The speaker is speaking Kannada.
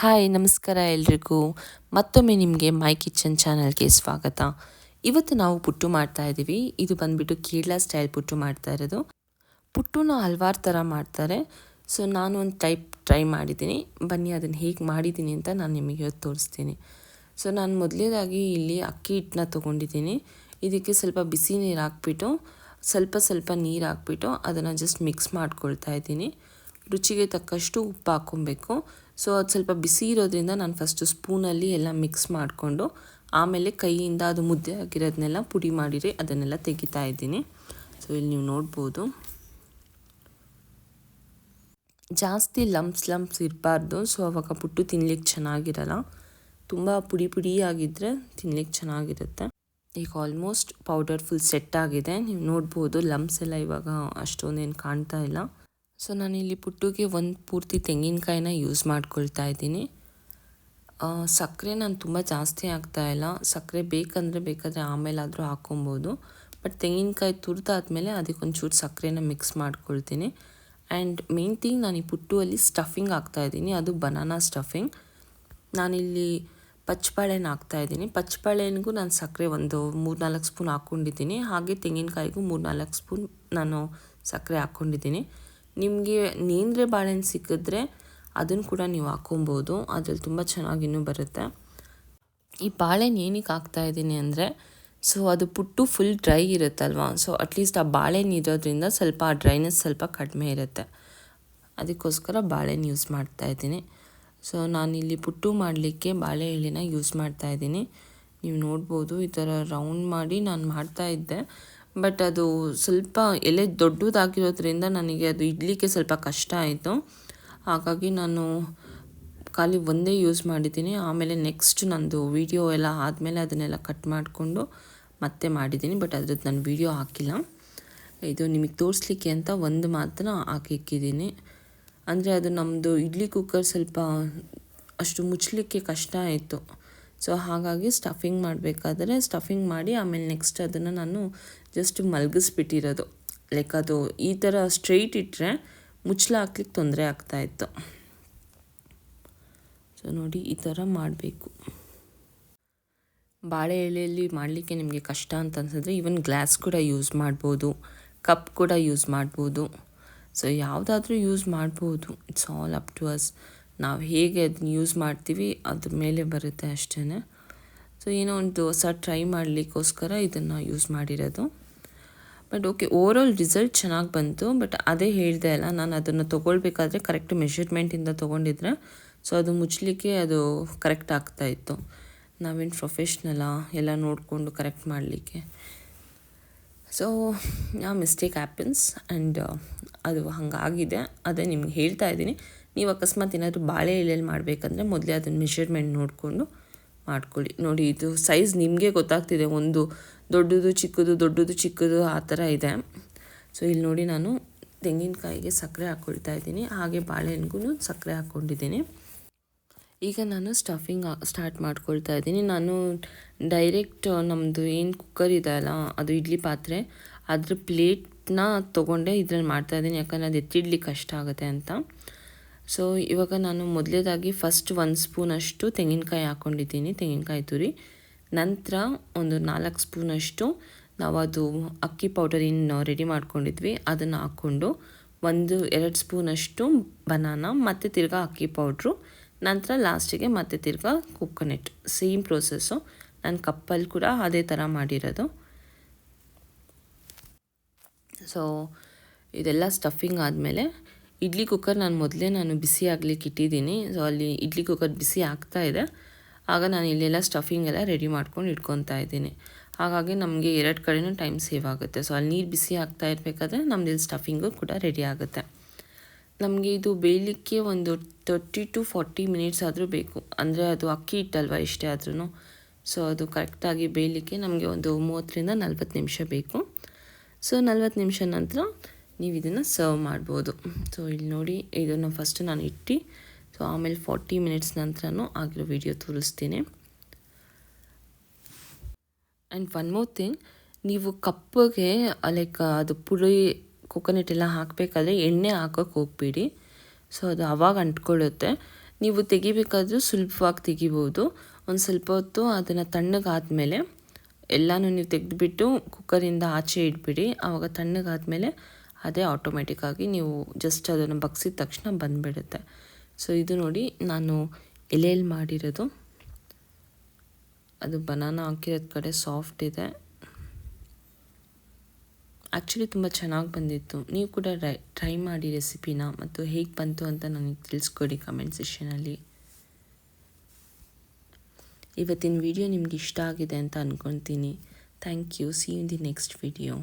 ಹಾಯ್, ನಮಸ್ಕಾರ ಎಲ್ರಿಗೂ. ಮತ್ತೊಮ್ಮೆ ನಿಮಗೆ ಮೈ ಕಿಚನ್ ಚಾನಲ್ಗೆ ಸ್ವಾಗತ. ಇವತ್ತು ನಾವು ಪುಟ್ಟು ಮಾಡ್ತಾ ಇದ್ದೀವಿ ಇದು ಬಂದ್ಬಿಟ್ಟು ಕೇರಳ ಸ್ಟೈಲ್ ಪುಟ್ಟು ಮಾಡ್ತಾ ಇರೋದು. ಪುಟ್ಟುನ ಹಲ್ವಾರು ಥರ ಮಾಡ್ತಾರೆ. ಸೊ ನಾನು ಒಂದು ಟೈಪ್ ಟ್ರೈ ಮಾಡಿದ್ದೀನಿ. ಬನ್ನಿ ಅದನ್ನು ಹೇಗೆ ಮಾಡಿದ್ದೀನಿ ಅಂತ ನಾನು ನಿಮಗೆ ಇವತ್ತು ತೋರಿಸ್ತೀನಿ. ಸೊ ನಾನು ಮೊದಲೇದಾಗಿ ಇಲ್ಲಿ ಅಕ್ಕಿ ಹಿಟ್ಟನ್ನ ತೊಗೊಂಡಿದ್ದೀನಿ. ಇದಕ್ಕೆ ಸ್ವಲ್ಪ ಬಿಸಿ ನೀರು ಹಾಕ್ಬಿಟ್ಟು, ಸ್ವಲ್ಪ ಸ್ವಲ್ಪ ನೀರು ಹಾಕ್ಬಿಟ್ಟು ಅದನ್ನು ಜಸ್ಟ್ ಮಿಕ್ಸ್ ಮಾಡ್ಕೊಳ್ತಾ ಇದ್ದೀನಿ. ರುಚಿಗೆ ತಕ್ಕಷ್ಟು ಉಪ್ಪು ಹಾಕ್ಕೊಬೇಕು. ಸೊ ಅದು ಸ್ವಲ್ಪ ಬಿಸಿ ಇರೋದ್ರಿಂದ ನಾನು ಫಸ್ಟು ಸ್ಪೂನಲ್ಲಿ ಎಲ್ಲ ಮಿಕ್ಸ್ ಮಾಡಿಕೊಂಡು, ಆಮೇಲೆ ಕೈಯಿಂದ ಅದು ಮುದ್ದೆ ಆಗಿರೋದನ್ನೆಲ್ಲ ಪುಡಿ ಮಾಡಿರಿ, ಅದನ್ನೆಲ್ಲ ತೆಗಿತಾ ಇದ್ದೀನಿ. ಸೊ ಇಲ್ಲಿ ನೀವು ನೋಡ್ಬೋದು. ಜಾಸ್ತಿ ಲಂಪ್ಸ್ ಲಂಪ್ಸ್ ಇರಬಾರ್ದು. ಸೊ ಅವಾಗ ಪುಟ್ಟು ತಿನ್ಲಿಕ್ಕೆ ಚೆನ್ನಾಗಿರಲ್ಲ. ತುಂಬ ಪುಡಿ ಪುಡಿ ಆಗಿದ್ದರೆ ತಿನ್ಲಿಕ್ಕೆ ಚೆನ್ನಾಗಿರುತ್ತೆ. ಈಗ ಆಲ್ಮೋಸ್ಟ್ ಪೌಡರ್ ಫುಲ್ ಸೆಟ್ ಆಗಿದೆ. ನೀವು ನೋಡ್ಬೋದು ಲಂಪ್ಸ್ ಎಲ್ಲ ಇವಾಗ ಅಷ್ಟೊಂದೇನು ಕಾಣ್ತಾ ಇಲ್ಲ. ಸೊ ನಾನಿಲ್ಲಿ ಪುಟ್ಟುಗೆ ಒಂದು ಪೂರ್ತಿ ತೆಂಗಿನಕಾಯಿನ ಯೂಸ್ ಮಾಡ್ಕೊಳ್ತಾ ಇದ್ದೀನಿ. ಸಕ್ಕರೆ ನಾನು ತುಂಬ ಜಾಸ್ತಿ ಆಗ್ತಾ ಇಲ್ಲ. ಸಕ್ಕರೆ ಬೇಕಂದರೆ ಬೇಕಾದರೆ ಆಮೇಲಾದರೂ ಹಾಕ್ಕೊಬೋದು. ಬಟ್ ತೆಂಗಿನಕಾಯಿ ತುರಿದಾದ್ಮೇಲೆ ಅದಕ್ಕೆ ಒಂಚೂರು ಸಕ್ಕರೆನ ಮಿಕ್ಸ್ ಮಾಡ್ಕೊಳ್ತೀನಿ. ಆ್ಯಂಡ್ ಮೇನ್ ಥಿಂಗ್ ನಾನು ಈ ಪುಟ್ಟುವಲ್ಲಿ ಸ್ಟಫಿಂಗ್ ಹಾಕ್ತಾಯಿದ್ದೀನಿ ಅದು ಬನಾನಾ ಸ್ಟಫಿಂಗ್ ನಾನಿಲ್ಲಿ ಪಚ್ಚಬಾಳೆನ ಹಾಕ್ತಾಯಿದ್ದೀನಿ ಪಚ್ಚಬಾಳೆನಿಗೂ ನಾನು ಸಕ್ಕರೆ ಒಂದು ಮೂರು ನಾಲ್ಕು ಸ್ಪೂನ್ ಹಾಕ್ಕೊಂಡಿದ್ದೀನಿ. ಹಾಗೆ ತೆಂಗಿನಕಾಯಿಗೂ ಮೂರು ನಾಲ್ಕು ಸ್ಪೂನ್ ನಾನು ಸಕ್ಕರೆ ಹಾಕ್ಕೊಂಡಿದ್ದೀನಿ. ನಿಮಗೆ ನೇಂದ್ರೆ ಬಾಳೆಹಣ್ಣು ಸಿಕ್ಕಿದ್ರೆ ಅದನ್ನು ಕೂಡ ನೀವು ಹಾಕ್ಕೊಬೋದು. ಅದ್ರಲ್ಲಿ ತುಂಬ ಚೆನ್ನಾಗಿ ಇನ್ನೂ ಬರುತ್ತೆ. ಈ ಬಾಳೆಹಣ್ಣು ಏನಕ್ಕೆ ಹಾಕ್ತಾ ಇದ್ದೀನಿ ಅಂದರೆ, ಸೊ ಅದು ಪುಟ್ಟು ಫುಲ್ ಡ್ರೈ ಇರುತ್ತಲ್ವ? ಸೊ ಅಟ್ಲೀಸ್ಟ್ ಆ ಬಾಳೆಹಣ್ಣು ಇರೋದ್ರಿಂದ ಸ್ವಲ್ಪ ಆ ಡ್ರೈನೆಸ್ ಸ್ವಲ್ಪ ಕಡಿಮೆ ಇರುತ್ತೆ. ಅದಕ್ಕೋಸ್ಕರ ಬಾಳೆಹಣ್ಣು ಯೂಸ್ ಮಾಡ್ತಾ ಇದ್ದೀನಿ. ಸೊ ನಾನಿಲ್ಲಿ ಪುಟ್ಟು ಮಾಡಲಿಕ್ಕೆ ಬಾಳೆ ಎಳೆನ ಯೂಸ್ ಮಾಡ್ತಾ ಇದ್ದೀನಿ. ನೀವು ನೋಡ್ಬೋದು, ಈ ಥರ ರೌಂಡ್ ಮಾಡಿ ನಾನು ಮಾಡ್ತಾ ಇದ್ದೆ. ಬಟ್ ಅದು ಸ್ವಲ್ಪ ಎಲೆ ದೊಡ್ಡದಾಗಿರೋದ್ರಿಂದ ನನಗೆ ಅದು ಇಡ್ಲಿಕ್ಕೆ ಸ್ವಲ್ಪ ಕಷ್ಟ ಆಯಿತು. ಹಾಗಾಗಿ ನಾನು ಖಾಲಿ ಒಂದೇ ಯೂಸ್ ಮಾಡಿದ್ದೀನಿ. ಆಮೇಲೆ ನೆಕ್ಸ್ಟ್ ನಂದು ವೀಡಿಯೋ ಎಲ್ಲ ಆದಮೇಲೆ ಅದನ್ನೆಲ್ಲ ಕಟ್ ಮಾಡಿಕೊಂಡು ಮತ್ತೆ ಮಾಡಿದ್ದೀನಿ. ಬಟ್ ಅದ್ರದ್ದು ನಾನು ವೀಡಿಯೋ ಹಾಕಿಲ್ಲ. ಇದು ನಿಮಗೆ ತೋರಿಸ್ಲಿಕ್ಕೆ ಅಂತ ಒಂದು ಮಾತ್ರ ಹಾಕಿಕ್ಕಿದ್ದೀನಿ ಅಂದರೆ ಅದು ನಮ್ಮದು ಇಡ್ಲಿ ಕುಕ್ಕರ್ ಸ್ವಲ್ಪ ಅಷ್ಟು ಮುಚ್ಚಲಿಕ್ಕೆ ಕಷ್ಟ ಆಯಿತು. ಸೊ ಹಾಗಾಗಿ ಸ್ಟಫಿಂಗ್ ಮಾಡಬೇಕಾದ್ರೆ ಸ್ಟಫಿಂಗ್ ಮಾಡಿ ಆಮೇಲೆ ನೆಕ್ಸ್ಟ್ ಅದನ್ನು ನಾನು ಜಸ್ಟ್ ಮಲಗಿಸ್ಬಿಟ್ಟಿರೋದು. ಲೈಕ್ ಅದು ಈ ಥರ ಸ್ಟ್ರೈಟ್ ಇಟ್ಟರೆ ಮುಚ್ಚಲ ಹಾಕ್ಲಿಕ್ಕೆ ತೊಂದರೆ ಆಗ್ತಾಯಿತ್ತು ಸೊ ನೋಡಿ ಈ ಥರ ಮಾಡಬೇಕು. ಬಾಳೆ ಎಲೆಯಲ್ಲಿ ಮಾಡಲಿಕ್ಕೆ ನಿಮಗೆ ಕಷ್ಟ ಅಂತ ಅನ್ಸಿದ್ರೆ ಈವನ್ ಗ್ಲಾಸ್ ಕೂಡ ಯೂಸ್ ಮಾಡ್ಬೋದು. ಕಪ್ ಕೂಡ ಯೂಸ್ ಮಾಡ್ಬೋದು. ಸೊ ಯಾವುದಾದ್ರೂ ಯೂಸ್ ಮಾಡ್ಬೋದು. It's all up to us ನಾವು ಹೇಗೆ ಅದನ್ನ ಯೂಸ್ ಮಾಡ್ತೀವಿ ಅದ್ರ ಮೇಲೆ ಬರುತ್ತೆ ಅಷ್ಟೇ ಸೊ ಏನೋ ಒಂದು ಹೊಸ ಟ್ರೈ ಮಾಡಲಿಕ್ಕೋಸ್ಕರ ಇದನ್ನು ಯೂಸ್ ಮಾಡಿರೋದು. ಬಟ್ ಓಕೆ ಓವರಾಲ್ ರಿಸಲ್ಟ್ ಚೆನ್ನಾಗಿ ಬಂತು. ಬಟ್ ಅದೇ ಹೇಳಿದೆ ಅಲ್ಲ, ನಾನು ಅದನ್ನು ತೊಗೊಳ್ಬೇಕಾದ್ರೆ ಕರೆಕ್ಟ್ ಮೆಷರ್ಮೆಂಟಿಂದ ತೊಗೊಂಡಿದ್ರೆ ಸೊ ಅದು ಮುಚ್ಚಲಿಕ್ಕೆ ಅದು ಕರೆಕ್ಟ್ ಆಗ್ತಾ ಇತ್ತು. ನಾವೇನು ಪ್ರೊಫೆಷ್ನಲ್ಲ ಎಲ್ಲ ನೋಡಿಕೊಂಡು ಕರೆಕ್ಟ್ ಮಾಡಲಿಕ್ಕೆ. ಸೊ ಆ ಮಿಸ್ಟೇಕ್ ಆ್ಯಪನ್ಸ್ ಆ್ಯಂಡ್ ಅದು ಹಾಗಾಗಿದೆ. ಅದೇ ನಿಮ್ಗೆ ಹೇಳ್ತಾ ಇದ್ದೀನಿ. ನೀವು ಅಕಸ್ಮಾತ್ ಏನಾದರೂ ಬಾಳೆ ಎಲೆಯಲ್ಲಿ ಮಾಡಬೇಕಂದ್ರೆ ಮೊದಲೇ ಅದನ್ನು ಮೆಷರ್ಮೆಂಟ್ ನೋಡಿಕೊಂಡು ಮಾಡ್ಕೊಳ್ಳಿ. ನೋಡಿ, ಇದು ಸೈಜ್ ನಿಮಗೆ ಗೊತ್ತಾಗ್ತಿದೆ. ಒಂದು ದೊಡ್ಡದು, ಚಿಕ್ಕದು ದೊಡ್ಡದು, ಚಿಕ್ಕದು ಆ ಥರ ಇದೆ. ಸೊ ಇಲ್ಲಿ ನೋಡಿ ನಾನು ತೆಂಗಿನಕಾಯಿಗೆ ಸಕ್ಕರೆ ಹಾಕ್ಕೊಳ್ತಾ ಇದ್ದೀನಿ. ಹಾಗೆ ಬಾಳೆಹಣ್ಣಿಗೂ ಸಕ್ಕರೆ ಹಾಕ್ಕೊಂಡಿದ್ದೀನಿ. ಈಗ ನಾನು ಸ್ಟಫಿಂಗ್ ಸ್ಟಾರ್ಟ್ ಮಾಡ್ಕೊಳ್ತಾ ಇದ್ದೀನಿ. ನಾನು ಡೈರೆಕ್ಟ್ ನಮ್ಮದು ಏನು ಕುಕ್ಕರ್ ಇದೆ ಅಲ್ಲ, ಅದು ಇಡ್ಲಿ ಪಾತ್ರೆ, ಅದ್ರ ಪ್ಲೇಟ್ನ ತೊಗೊಂಡೆ ಇದ್ರಲ್ಲಿ ಮಾಡ್ತಾಯಿದ್ದೀನಿ ಯಾಕಂದರೆ ಅದು ಎತ್ತಿಡ್ಲಿಕ್ಕೆ ಕಷ್ಟ ಆಗುತ್ತೆ ಅಂತ. ಸೊ ಇವಾಗ ನಾನು ಮೊದಲೇದಾಗಿ ಫಸ್ಟ್ ಒಂದು ಸ್ಪೂನಷ್ಟು ತೆಂಗಿನಕಾಯಿ ಹಾಕ್ಕೊಂಡಿದ್ದೀನಿ ತೆಂಗಿನಕಾಯಿ ತುರಿ. ನಂತರ ಒಂದು ನಾಲ್ಕು ಸ್ಪೂನಷ್ಟು ನಾವು ಅದು ಅಕ್ಕಿ ಪೌಡರ್ ರೆಡಿ ಮಾಡ್ಕೊಂಡಿದ್ವಿ. ಅದನ್ನು ಹಾಕ್ಕೊಂಡು ಒಂದು ಎರಡು ಸ್ಪೂನಷ್ಟು ಬನಾನ ಮತ್ತು ತಿರ್ಗಾ ಅಕ್ಕಿ ಪೌಡ್ರು ನಂತರ ಲಾಸ್ಟಿಗೆ ಮತ್ತೆ ತಿರ್ಗಾ ಕೊಕೊನೆಟ್ ಸೇಮ್ ಪ್ರೋಸೆಸ್ಸು ನಾನು ಕಪ್ಪಲ್ಲಿ ಕೂಡ ಅದೇ ಥರ ಮಾಡಿರೋದು. ಸೊ ಇದೆಲ್ಲ ಸ್ಟಫಿಂಗ್ ಆದಮೇಲೆ ಇಡ್ಲಿ ಕುಕ್ಕರ್ ನಾನು ಮೊದಲೇ ನಾನು ಬಿಸಿ ಆಗಲಿಕ್ಕೆ ಇಟ್ಟಿದ್ದೀನಿ. ಸೊ ಅಲ್ಲಿ ಇಡ್ಲಿ ಕುಕ್ಕರ್ ಬಿಸಿ ಆಗ್ತಾ ಇದೆ. ಆಗ ನಾನು ಇಲ್ಲೆಲ್ಲ ಸ್ಟಫಿಂಗ್ ಎಲ್ಲ ರೆಡಿ ಮಾಡ್ಕೊಂಡು ಇಟ್ಕೊತಾ ಇದ್ದೀನಿ. ಹಾಗಾಗಿ ನಮಗೆ ಎರಡು ಕಡೆಯೂ ಟೈಮ್ ಸೇವ್ ಆಗುತ್ತೆ. ಸೊ ಅಲ್ಲಿ ನೀರು ಬಿಸಿ ಆಗ್ತಾ ಇರಬೇಕಾದ್ರೆ ನಮ್ದು ಇಲ್ಲಿ ಸ್ಟಫಿಂಗು ಕೂಡ ರೆಡಿ ಆಗುತ್ತೆ. ನಮಗೆ ಇದು ಬೇಯಲಿಕ್ಕೆ ಒಂದು ತರ್ಟಿ ಟು ಫಾರ್ಟಿ ಮಿನಿಟ್ಸ್ ಆದರೂ ಬೇಕು. ಅಂದರೆ ಅದು ಅಕ್ಕಿ ಇಟ್ಟಲ್ವ ಇಷ್ಟೇ ಆದ್ರೂ ಸೊ ಅದು ಕರೆಕ್ಟಾಗಿ ಬೇಯಲಿಕ್ಕೆ ನಮಗೆ ಒಂದು ಮೂವತ್ತರಿಂದ ನಲ್ವತ್ತು ನಿಮಿಷ ಬೇಕು. ಸೊ ನಲ್ವತ್ತು ನಿಮಿಷ ನಂತರ ನೀವು ಇದನ್ನು ಸರ್ವ್ ಮಾಡ್ಬೋದು. ಸೊ ಇಲ್ಲಿ ನೋಡಿ, ಇದನ್ನು ಫಸ್ಟ್ ನಾನು ಇಟ್ಟು ಸೊ ಆಮೇಲೆ ಫಾರ್ಟಿ ಮಿನಿಟ್ಸ್ ನಂತರನೂ ಆಗಿರೋ ವಿಡಿಯೋ ತೋರಿಸ್ತೀನಿ. ಆ್ಯಂಡ್ ಒನ್ ಮೋರ್ ಥಿಂಗ್ ನೀವು ಕಪ್ಪಿಗೆ ಲೈಕ್ ಅದು ಪುಳಿ ಕೊಕೊನೆಟ್ ಎಲ್ಲ ಹಾಕಬೇಕಾದ್ರೆ ಎಣ್ಣೆ ಹಾಕೋಕ್ಕೆ ಹೋಗ್ಬೇಡಿ. ಸೊ ಅದು ಅವಾಗ ಅಂಟ್ಕೊಳ್ಳುತ್ತೆ. ನೀವು ತೆಗಿಬೇಕಾದ್ರೂ ಸುಲಭವಾಗಿ ತೆಗಿಬೋದು. ಒಂದು ಸ್ವಲ್ಪ ಹೊತ್ತು ಅದನ್ನು ತಣ್ಣಗಾದ್ಮೇಲೆ, ಎಲ್ಲನೂ ನೀವು ತೆಗೆದುಬಿಟ್ಟು ಕುಕ್ಕರಿಂದ ಆಚೆ ಇಟ್ಬಿಡಿ ಆವಾಗ ತಣ್ಣಗಾದ್ಮೇಲೆ ಅದೇ ಆಟೋಮೆಟಿಕ್ಕಾಗಿ ನೀವು ಜಸ್ಟ್ ಅದನ್ನು ಬಗ್ಸಿದ ತಕ್ಷಣ ಬಂದುಬಿಡುತ್ತೆ. ಸೊ ಇದು ನೋಡಿ ನಾನು ಎಲೆಯಲ್ಲಿ ಮಾಡಿರೋದು. ಅದು ಬನಾನ ಹಾಕಿರೋದ ಕಡೆ ಸಾಫ್ಟ್ ಇದೆ. ಆ್ಯಕ್ಚುಲಿ ತುಂಬ ಚೆನ್ನಾಗಿ ಬಂದಿತ್ತು. ನೀವು ಕೂಡ ಟ್ರೈ ಟ್ರೈ ಮಾಡಿ ರೆಸಿಪಿನ ಮತ್ತು ಹೇಗೆ ಬಂತು ಅಂತ ನನಗೆ ತಿಳಿಸ್ಕೊಡಿ ಕಮೆಂಟ್ ಸೆಷನಲ್ಲಿ ಇವತ್ತಿನ ವಿಡಿಯೋ ನಿಮ್ಗೆ ಇಷ್ಟ ಆಗಿದೆ ಅಂತ ಅಂದ್ಕೊತೀನಿ thank you see in the next video